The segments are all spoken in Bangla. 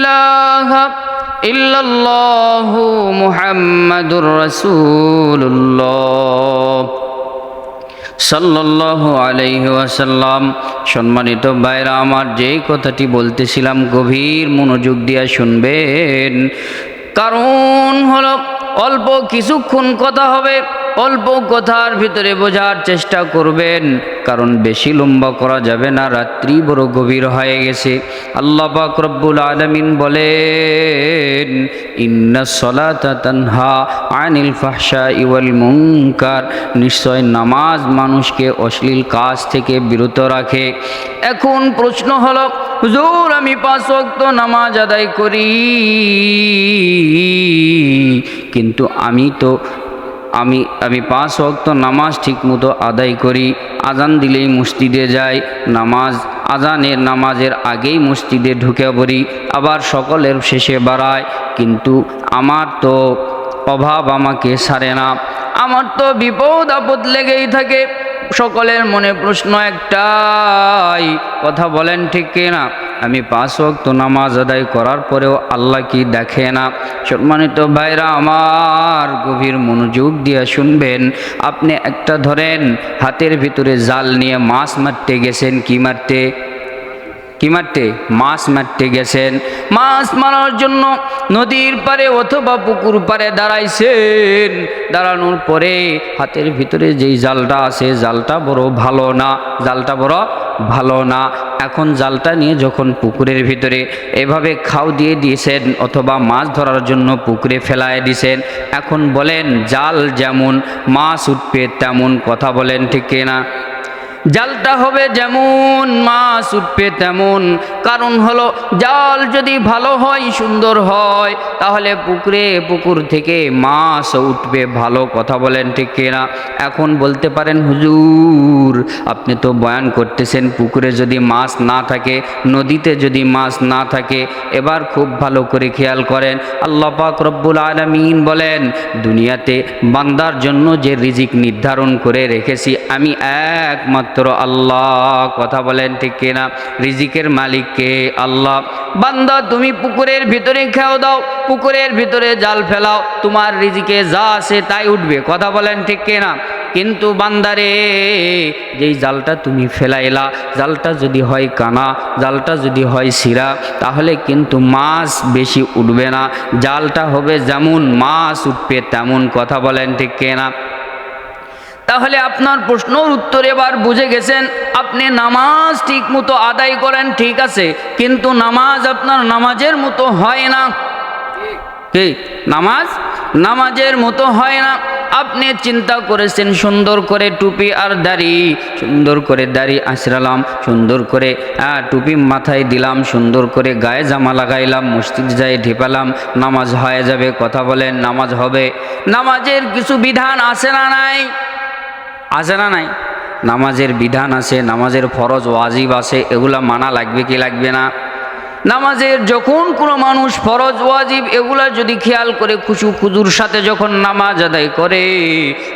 ইলাহা ইল্লাল্লাহু মুহাম্মাদুর রাসূলুল্লাহ। সাল্লাহ ওয়াসাল্লাম। সম্মানিত ভাইরা, আমার যেই কথাটি বলতেছিলাম, গভীর মনোযোগ দিয়া শুনবেন। কারণ হলো অল্প কিছুক্ষণ কথা হবে, অল্প কথার ভিতরে বোঝার চেষ্টা করবেন। কারণ বেশি লম্বা করা যাবে না, রাত্রি বড় গভীর হয়ে গেছে। আল্লাহ পাক আলামিন বলেন, ইন্না সলাতা তানহা আনিল ফাহশা ইওয়াল মুনকার। নিশ্চয় নামাজ মানুষকে অশ্লীল কাজ থেকে বিরত রাখে। এখন প্রশ্ন হলো হুজুর, আমি পাঁচ ওয়াক্ত নামাজ আদায় করি। কিন্তু আমি তো, আমি আমি পাঁচ ওয়াক্ত নামাজ ঠিকমতো আদায় করি। আজান দিলেই মসজিদে যাই, নামাজ, আজানের নামাজের আগেই মসজিদে ঢুকে পড়ি, আবার সকলের শেষে বাড়ায় কিন্তু আমার তো অভাব আমাকে সারে না। আমার তো বিপদ আপদ লেগেই থাকে। সকলের মনে প্রশ্ন একটাই, কথা বলেন ঠিক না আমি পাঁচ অক্ত নামাজ আদায় করার পরেও আল্লাহ কি দেখে না? সম্মানিত ভাইরা আমার গভীর মনোযোগ দিয়ে শুনবেন। আপনি একটা ধরেন, হাতের ভিতরে জাল নিয়ে মাছ মারতে গেছেন, কি মারতে? কি মারতে মাছ মারতে গেছেন। মাছ মারার জন্য নদীর পারে অথবা পুকুর পারে দাঁড়াইছেন। দাঁড়ানোর পরে হাতের ভিতরে যেই জালটা আছে, জালটা বড় ভালো না, জালটা বড় ভালো না। এখন জালটা নিয়ে যখন পুকুরের ভিতরে এভাবে খাও দিয়ে দিয়েছেন অথবা মাছ ধরার জন্য পুকুরে ফেলায় দিয়েছেন, এখন বলেন জাল যেমন মাছ উঠবে তেমন কথা বলেন ঠিক না জালটা হবে যেমন মাছ উঠবে তেমন। কারণ হলো, জাল যদি ভালো হয়, সুন্দর হয়, তাহলে পুকুরে, পুকুর থেকে মাছ উঠবে। ভালো কথা বলেন ঠিক না এখন বলতে পারেন, হুজুর, আপনি তো বয়ান করতেছেন, পুকুরে যদি মাছ না থাকে, নদীতে যদি মাছ না থাকে, এবার খুব ভালো করে খেয়াল করেন। আল্লাহ পাক রব্বুল আলমিন বলেন, দুনিয়াতে বান্দার জন্য যে রিজিক নির্ধারণ করে রেখেছি, আমি একমাত্র আল্লাহ। কথা বলেন ঠিক কিনা? রিজিকের মালিককে আল্লাহ। বান্দা, তুমি পুকুরের ভিতরে খেয়াও দাও, পুকুরের ভিতরে জাল ফেলাও, তোমার রিজিকে যা আছে তাই উঠবে। কথা বলেন ঠিক কিনা? কিন্তু বান্দারে যেই জালটা তুমি ফেলাইলা, জালটা যদি হয় কানা, জালটা যদি হয় শিরা, তাহলে কিন্তু মাছ বেশি উঠবে না। জালটা হবে যেমন মাছ উঠবে তেমন। কথা বলেন ঠিক কিনা? তাহলে আপনার প্রশ্নর উত্তর এবার বুঝে গেছেন, আপনি নামাজ ঠিক মতো আদায় করেন, ঠিক আছে, কিন্তু নামাজ আপনার নামাজের মতো হয় না। কি? নামাজ নামাজের মতো হয় না। আপনি চিন্তা করেছেন, সুন্দর করে টুপি আর দাড়ি, সুন্দর করে দাড়ি আঁচড়ালাম সুন্দর করে টুপি মাথায় দিলাম, সুন্দর করে গায়ে জামা লাগাইলাম, মসজিদ যাই ঢেপালাম, নামাজ হয়ে যাবে, কথা বলেন, নামাজ হবে। নামাজের কিছু বিধান আছে না নাই? আছে না নাই। নামাজের বিধান আছে, নামাজের ফরজ ওয়াজিব আছে, এগুলা মানা লাগবে কি লাগবে না? নামাজের যখন কোনো মানুষ ফরজ ওয়াজিব, এগুলা যদি খেয়াল করে খুশু খুজুর সাথে যখন নামাজ আদায় করে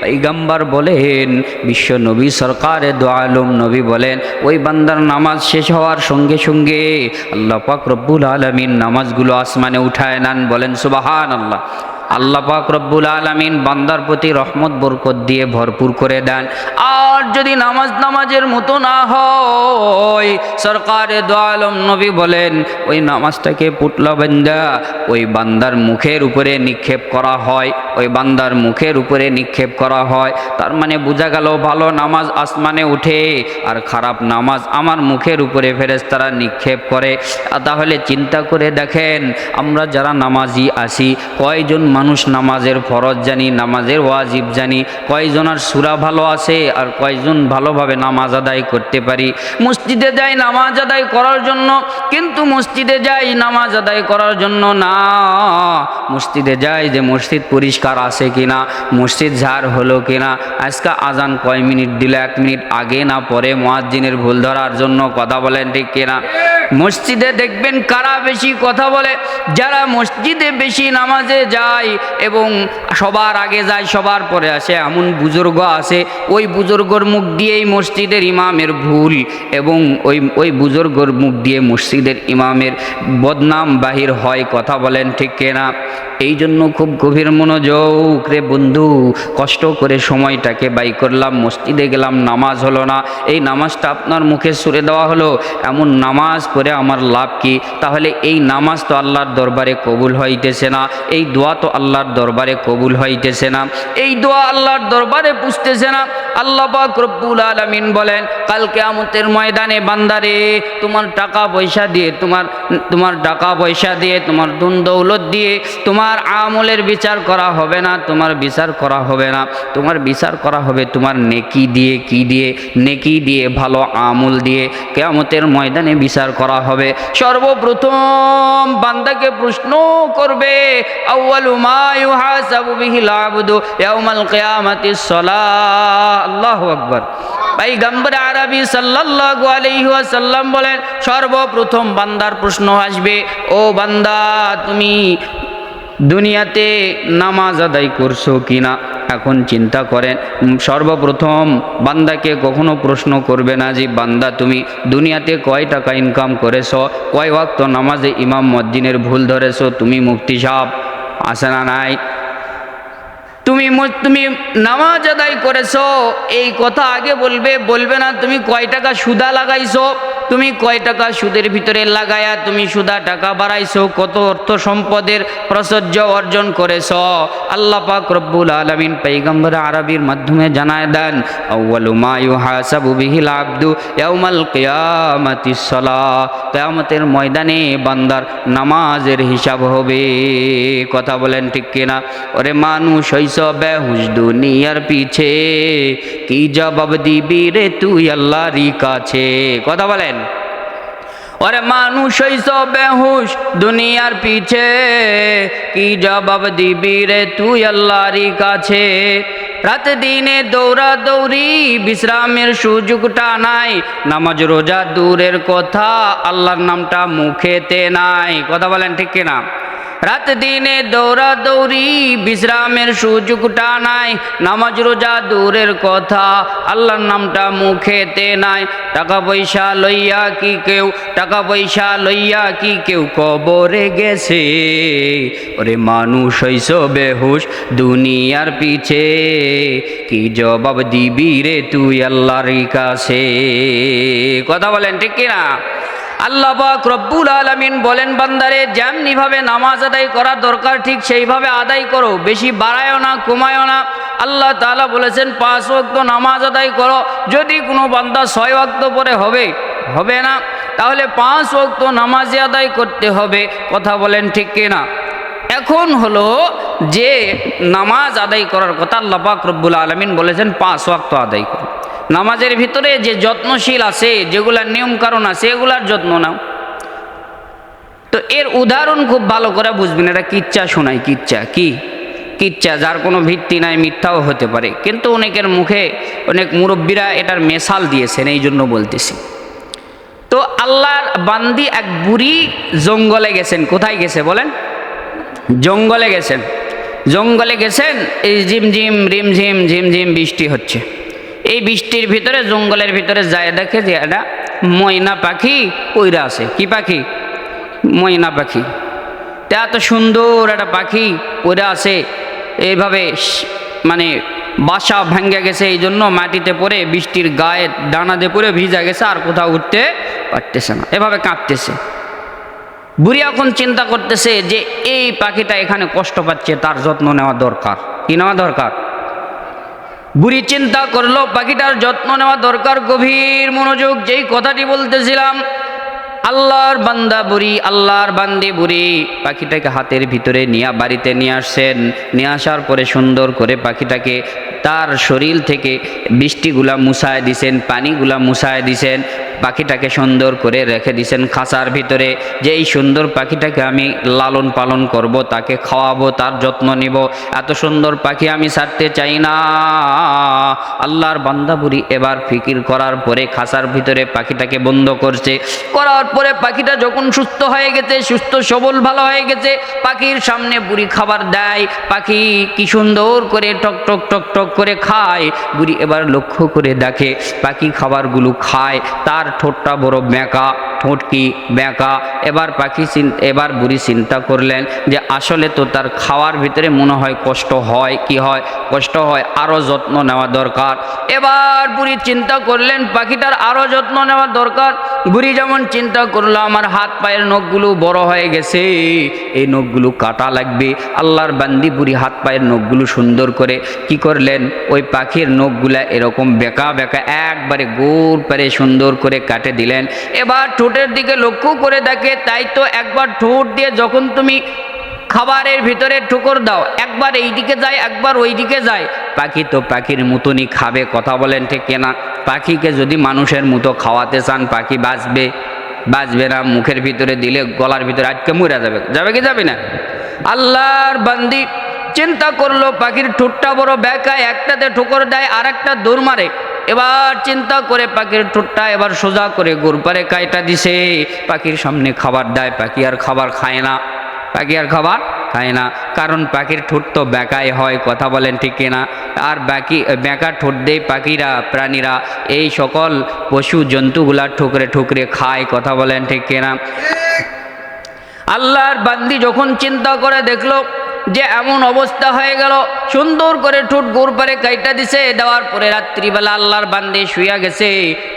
পৈগাম্বার বলেন, বিশ্ব নবী সরকারে দোয়ালম নবী বলেন, ওই বান্দার নামাজ শেষ হওয়ার সঙ্গে সঙ্গে আল্লাহ পাক রব্বুল আলমিন নামাজগুলো আসমানে উঠায় নেন বলেন সুবাহান আল্লাহ আল্লাহ পাক রব্বুল আলমিন বান্দার প্রতি রহমত, বরকত দিয়ে ভরপুর করে দেন। আর যদি নামাজ নামাজের মতো না হয়, সরকারে দোয়ালম নবী বলেন, ওই নামাজটাকে পুটলা বান্দা, ওই বান্দার মুখের উপরে নিক্ষেপ করা হয়, ওই বান্দার মুখের উপরে নিক্ষেপ করা হয়। তার মানে বোঝা গেল ভালো নামাজ আসমানে উঠে, আর খারাপ নামাজ আমার মুখের উপরে ফেরেস্তারা নিক্ষেপ করে। তাহলে চিন্তা করে দেখেন, আমরা যারা নামাজি আসি কয়জন মানুষ নামাজের ফরজ জানি, নামাজের ওয়াজিব জানি কয়জনের সুরা ভালো আছে আর কয়জন ভালোভাবে নামাজ আদায় করতে পারি? মসজিদে যাই নামাজ আদায় করার জন্য, কিন্তু মসজিদে যাই নামাজ আদায় করার জন্য না। মসজিদে যাই যে মসজিদ পরিষ্কার আছে কিনা, মসজিদ ঝাড় হলো কিনা, আজকে আজান কয় মিনিট, দিল এক মিনিট আগে না পরে মোয়াজ্জিনের ভুল ধরার জন্য কথা বলেন ঠিক কিনা? মসজিদে দেখবেন কারা বেশি কথা বলে? যারা মসজিদে বেশি নামাজে যায় এবং সবার আগে যায়, সবার পরে আসে, এমন বুজুর্গ আছে, ওই বুজুর্গর মুখ দিয়েই মসজিদের ইমামের ভুল এবং ওই ওই বুজুর্গর মুখ দিয়ে মসজিদের ইমামের বদনাম বাহির হয়, কথা বলেন ঠিক কেনা? এই জন্য খুব গভীর মনোযোগ রে বন্ধু, কষ্ট করে সময়টাকে বাই করলাম, মসজিদে গেলাম, নামাজ হলো না। এই নামাজটা আপনার মুখে সুরে দেওয়া হলো, এমন নামাজ পড়ে আমার লাভ কি? তাহলে এই নামাজ তো আল্লাহর দরবারে কবুল হইতেছে না, এই দোয়া তো আল্লাহর দরবারে কবুল হইতেছে না, এই দোয়া আল্লাহর দরবারে পুষতেছে না আল্লাহ পাক রব্বুল আলামিন বলেন কালকে আমতের ময়দানে বান্দারে, তোমার টাকা পয়সা দিয়ে, তোমার তোমার টাকা পয়সা দিয়ে, তোমার দুন দৌলত দিয়ে, তোমার আমলের বিচার করা হবে না, তোমার বিচার করা হবে না। তোমার বিচার করা হবে তোমার নেকি দিয়ে, কি দিয়ে? নেকি দিয়ে ভালো আমল দিয়ে কেয়ামতের ময়দানে বিচার করা হবে। সর্বপ্রথম বান্দাকে প্রশ্ন করবে, আউয়ালু মা ইউহাসাবু বিহিল আবদু ইয়াউমাল কিয়ামাতিস সালাহ? আল্লাহু আকবার। আরবি বলেন, সর্বপ্রথম বান্দার প্রশ্ন আসবে, ও বান্দা, তুমি দুনিয়াতে নামাজ আদায় করছ কিনা? এখন চিন্তা করেন সর্বপ্রথম বান্দাকে কখনো প্রশ্ন করবে না যে, বান্দা, তুমি দুনিয়াতে কয় টাকা ইনকাম করেছ? কয় ওয়াক্ত নামাজে ইমাম মদ্দিনের ভুল ধরেছো? তুমি মুক্তি সাপ আসে না নাই? তুমি তুমি নামাজ আদায় করেছ, এই কথা আগে বলবে বলবে না, তুমি কয় টাকা সুদা লাগাইছো? তুমি কয় টাকা সুদের ভিতরে লাগায়া তুমি সুদা টাকা বাড়াইছো? কত অর্থ সম্পদের প্রাচুর্য অর্জন করেছ? আল্লাহ পাক রব্বুল আলামিন পৈগম্বর আরবির মাধ্যমে জানায় দেন কিয়ামতের ময়দানে বান্দার নামাজের হিসাব হবে। কথা বলেন ঠিক কিনা? ওরে মানুষ বেহুশ দুনিয়ার পিছে। কি জবাব দিবি রে তুই আল্লাহরই কাছে? কথা বলেন। ওরে মানুষ হইস বেহুশ দুনিয়ার পিছে। কি জবাব দিবি রে তুই আল্লাহরই কাছে? রাত দিনে দৌড়া দৌড়ি বিশ্রামের সুযোগটা নাই। নামাজ রোজা দূরের কথা, আল্লাহর নামটা মুখেতে নাই। কথা বলেন ঠিক কিনা? রাত দিনে দৌড়া দৌড়ি বিশ্রামের সুযোগটা নাই, নামাজ রোজা দূরের কথা, আল্লাহর নামটা মুখেতে নাই। টাকা পয়সা লইয়া কি কেউ, টাকা পয়সা লইয়া কি কেউ কবরে গেছে? ওরে মানুষ হইস বেহুশ দুনিয়ার পিছে, কি জবাব দিবি রে তুই আল্লাহর কাছে? কথা বলেন ঠিক কিনা? আল্লাহ পাক রব্বুল আলমিন বলেন, বান্দারে যেমনিভাবে নামাজ আদায় করা দরকার, ঠিক সেইভাবে আদায় করো। বেশি বাড়ায়ও না, কমায়ও না। আল্লাহ তাআলা বলেছেন, পাঁচ ওয়াক্ত নামাজ আদায় করো। যদি কোনো বান্দা ছয় ওয়াক্ত পরে হবে হবে না, তাহলে পাঁচ ওয়াক্ত নামাজ আদায় করতে হবে। কথা বলেন ঠিক কিনা? এখন হলো যে নামাজ আদায় করার কথা আল্লাহ পাক রব্বুল আলমিন বলেছেন, পাঁচ ওয়াক্ত আদায় করো। নামাজের ভিতরে যে যত্নশীল আছে, যেগুলার নিয়ম কারণ আছে, এগুলার যত্ন নাও। তো এর উদাহরণ খুব ভালো করে বুঝবেন, এটা কিচ্ছা শোনায় কিচ্ছা, কি? কিচ্ছা, যার কোনো ভিত্তি নাই, মিথ্যাও হতে পারে। কিন্তু অনেকের মুখে অনেক মুরব্বীরা এটার মেশাল দিয়েছেন, এই জন্য বলতেছি। তো আল্লাহর বান্দি এক বুড়ি জঙ্গলে গেছেন, কোথায় গেছে বলেন? জঙ্গলে গেছেন। জঙ্গলে গেছেন, এই ঝিমঝিম, রিমঝিম, ঝিমঝিম বৃষ্টি হচ্ছে। এই বৃষ্টির ভিতরে, জঙ্গলের ভিতরে যায় দেখে যে একটা ময়না পাখি পইরা আছে। কি পাখি? ময়না পাখি। তা এত সুন্দর একটা পাখি পইরা আছে। এইভাবে মানে বাসা ভাঙ্গে গেছে, এই জন্য মাটিতে পড়ে, বৃষ্টির গায়ে ডানাতে পড়ে ভিজা গেছে, আর কোথাও উঠতে পারতেছে না। এভাবে কাঁপতেছে বুড়ি এখন চিন্তা করতেছে যে এই পাখিটা এখানে কষ্ট পাচ্ছে, তার যত্ন নেওয়া দরকার। কি নেওয়া দরকার? বুড়ি চিন্তা করল, পাখিটার যত্ন নেওয়া দরকার গভীর মনোযোগ, যেই কথাটি বলতেছিলাম, আল্লাহর বান্দা বুড়ি, আল্লাহর বান্দি বুড়ি। পাখিটাকে হাতের ভিতরে নিয়ে, বাড়িতে নিয়ে আসছেন। নিয়ে আসার পরে সুন্দর করে পাখিটাকে তার শরীর থেকে বৃষ্টিগুলা মুছায় দিছেন, পানিগুলা মুছায় দিছেন। পাখিটাকে সুন্দর করে রেখে দিছেন। খাঁচার ভিতরে যে এই সুন্দর পাখিটাকে আমি লালন পালন করব, তাকে খাওয়াবো, তার যত্ন নিব। এত সুন্দর পাখি আমি ছাড়তে চাই না। আল্লাহর বান্দাবুরি এবার ফিকির করার পরে খাঁচার ভিতরে পাখিটাকে বন্ধ করছে। করার পরে পাখিটা যখন সুস্থ হয়ে গেছে, সুস্থ সবল ভালো হয়ে গেছে, পাখির সামনে বুড়ি খাবার দেয়। পাখি কি সুন্দর করে টক টক টক টক করে খায়। বুড়ি এবার লক্ষ্য করে দেখে পাখি খাবারগুলো খায়। তার ঠোঁটটা বড় বেঁকা ঠোঁট কি বেঁকা এবার পাখি এবার বুড়ি চিন্তা করলেন যে আসলে তো তার খাওয়ার ভিতরে মনে হয় কষ্ট হয়, কি হয়? কষ্ট হয় আরও যত্ন নেওয়া দরকার। এবার বুড়ি চিন্তা করলেন, পাখিটার আরও যত্ন নেওয়া দরকার। বুড়ি যেমন চিন্তা করল, আমার হাত পায়ের নখগুলো বড় হয়ে গেছে, এই নখগুলো কাটা লাগবে। আল্লাহর বান্দি বুড়ি হাত পায়ের নখগুলো সুন্দর করে কি করলেন? ওই পাখির নখগুলা এরকম বেঁকা বেঁকা একবারে গোল পারে সুন্দর করে কাটে দিলেন। এবার ঠোঁটের দিকে লক্ষ্য করে দেখে, তাই তো একবার ঠোঁট দিয়ে যখন তুমি খাবারের ভিতরে ঠুকর দাও, একবার এই দিকে যায়, একবার ওই দিকে যায়। পাখি তো পাখির মতনই খাবে, কথা বলেন ঠিক কেনা পাখিকে যদি মানুষের মতো খাওয়াতে চান, পাখি বাঁচবে বাঁচবে না, মুখের ভিতরে দিলে গলার ভিতরে আটকে মরে যাবে। যাবে কি যাবে না? আল্লাহর বান্দি চিন্তা করল, পাখির ঠোঁটটা বড় বেকায় একটাতে ঠোকর দেয় আর একটা দৌড় মারে। এবার চিন্তা করে পাখির ঠোঁটটা এবার সোজা করে গোরপারে কাইটা দিছে। পাখির সামনে খাবার দেয় পাখি আর খাবার খায় না। পাখি আর খাবার খায় না। কারণ পাখির ঠোঁট তো বেকায় হয় কথা বলেন ঠিক কিনা? আর বাকি বেঁকা ঠোঁট দেয় পাখিরা প্রাণীরা। এই সকল পশু জন্তুগুলা ঠুকরে ঠুকরে খায় কথা বলেন ঠিক কিনা? আল্লাহর বান্দি যখন চিন্তা করে দেখল যে এমন অবস্থা হয়ে গেল, সুন্দর করে ঠোঁট গোর পারে কাইটা দিছে, দেওয়ার পরে রাত্রিবেলা আল্লাহর বান্দি শুয়া গেছে।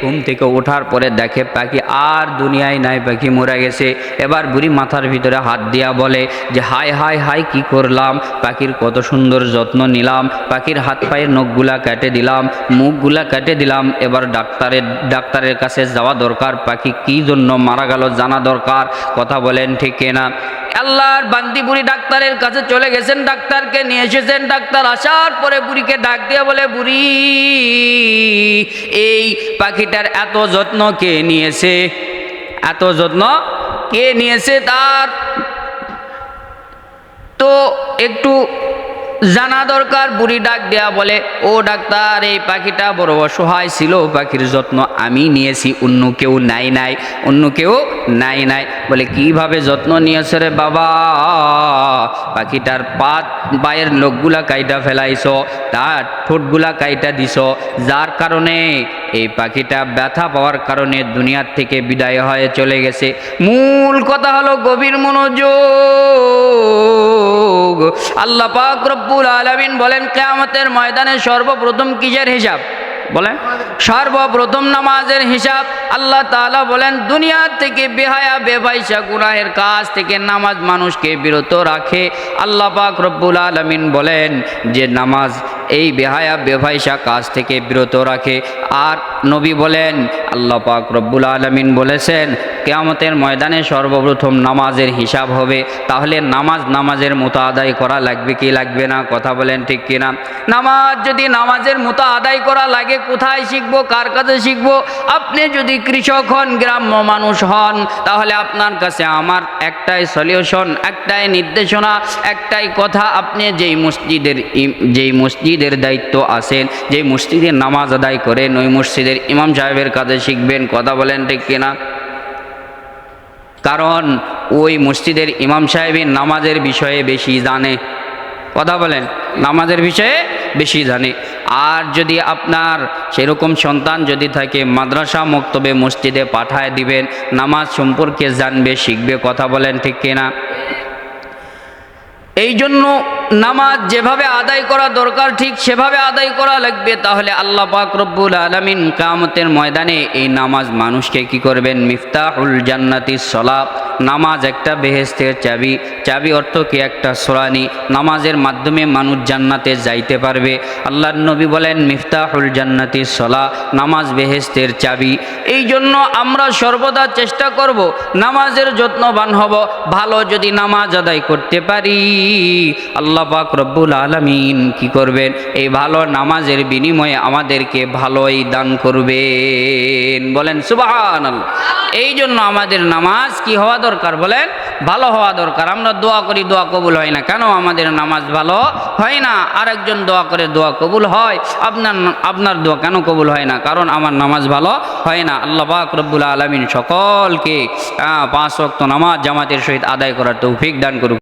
ঘুম থেকে ওঠার পরে দেখে পাখি আর দুনিয়ায় নাই, পাখি মরে গেছে। এবার বুড়ি মাথার ভিতরে হাত দিয়া বলে যে হাই হাই হাই কি করলাম? পাখির কত সুন্দর যত্ন নিলাম, পাখির হাত পায়ের নখগুলা কেটে দিলাম, মুখগুলা কেটে দিলাম। এবার ডাক্তারের ডাক্তারের কাছে যাওয়া দরকার, পাখি কি জন্য মারা গেল জানা দরকার। কথা বলেন, ঠিক না আল্লাহর বান্দি বুড়ি ডাক্তারের কাছে চলে গেছেন, ডাক্তারকে নিয়ে এসেছেন, ডাক্তার আসার পরে বুড়িকে ডাক দিয়ে বলে, বুড়ি, এই পাখিটার এত যত্ন কে নিয়েছে? এত যত্ন কে নিয়েছে তার? তো একটু জানা দরকার, বুড়ি ডাক দেয়া বলে, ও ডাক্তার, এই পাখিটা বড় অসহায় ছিল, পাখির যত্ন আমি নিয়েছি, অন্য কেউ নাই নাই, অন্য কেউ নাই নাই। বলে, কীভাবে যত্ন নিয়েছে রে বাবা? পাখিটার পাত, পায়ের লোকগুলা কাইটা ফেলাইছ, তার ঠোঁটগুলা কাইটা দিছ, যার কারণে এই পাখিটা ব্যথা পাওয়ার কারণে দুনিয়ার থেকে বিদায় হয়ে চলে গেছে। মূল কথা হলো গভীর মনোযোগ। আল্লাহ পাক রব্বুল আলামিন বলেন, কেয়ামতের ময়দানে সর্বপ্রথম কিসের হিসাব? বলেন, সর্বপ্রথম নামাজের হিসাব। আল্লাহ তাআলা বলেন দুনিয়া থেকে বেহায়া বেভাইসা গুনাহের কাজ থেকে নামাজ মানুষকে বিরত রাখে। আল্লাহ পাক রব্বুল আলামিন বলেন যে, নামাজ এই বেহায়া বেভাইসা কাজ থেকে বিরত রাখে। আর নবী বলেন, আল্লাহ পাক রব্বুল আলমিন বলেছেন, কেয়ামতের ময়দানে সর্বপ্রথম নামাজের হিসাব হবে। তাহলে নামাজ নামাজের মতো আদায় করা লাগবে কি লাগবে না? কথা বলেন ঠিক কিনা? নামাজ যদি নামাজের মতো আদায় করা লাগে, কোথায় শিখব? কার কাছে শিখব? আপনি যদি কৃষক হন, গ্রাম্য মানুষ হন, তাহলে আপনার কাছে আমার একটাই সলিউশন একটাই নির্দেশনা, একটাই কথা, আপনি যেই মসজিদের, যেই যেই মসজিদের দায়িত্ব আছেন। যে মসজিদের নামাজ আদায় করেন ওই মসজিদের ইমাম সাহেবের কাছে শিখবেন কথা বলেন ঠিক কিনা? কারণ ওই মসজিদের ইমাম সাহেবের নামাজের বিষয়ে বেশি জানে। কথা বলেন, নামাজের বিষয়ে বেশি জানে। আর যদি আপনার সেরকম সন্তান যদি থাকে, মাদ্রাসা মক্তবে মসজিদে পাঠায় দিবেন, নামাজ সম্পর্কে জানবে, শিখবে, কথা বলেন ঠিক কিনা? এই জন্য নামাজ যেভাবে আদায় করা দরকার, ঠিক সেভাবে আদায় করা লাগবে। তাহলে আল্লাহ পাক রব্বুল আলমিন কামতের ময়দানে এই নামাজ মানুষকে কি করবেন? মিফতাহুল জান্নাতি সলা নামাজ একটা বেহেস্তের চাবি। চাবি অর্থ কি? একটা সোরানি। নামাজের মাধ্যমে মানুষ জান্নাতে যাইতে পারবে। আল্লাহর নবী বলেন, মিফতাহুল জান্নাতি সলা নামাজ বেহেস্তের চাবি। এই জন্য আমরা সর্বদা চেষ্টা করব, নামাজের যত্নবান হব। ভালো যদি নামাজ আদায় করতে পারি। আল্লাহ আল্লাহ পাক রব্বুল আলমিন কি করবেন? এই ভালো নামাজের বিনিময়ে আমাদেরকে ভালোই দান করবেন। বলেন সুবাহান এই জন্য আমাদের নামাজ কি হওয়া দরকার? বলেন, ভালো হওয়া দরকার। আমরা দোয়া করি, দোয়া কবুল হয় না। কেন? আমাদের নামাজ ভালো হয় না। আরেকজন দোয়া করে, দোয়া কবুল হয়। আপনার আপনার দোয়া কেন কবুল হয় না? কারণ আমার নামাজ ভালো হয় না। আল্লাহ পাক রব্বুল আলমিন সকলকে পাঁচ অক্ত নামাজ জামাতের সহিত আদায় করার তৌফিক দান করুক।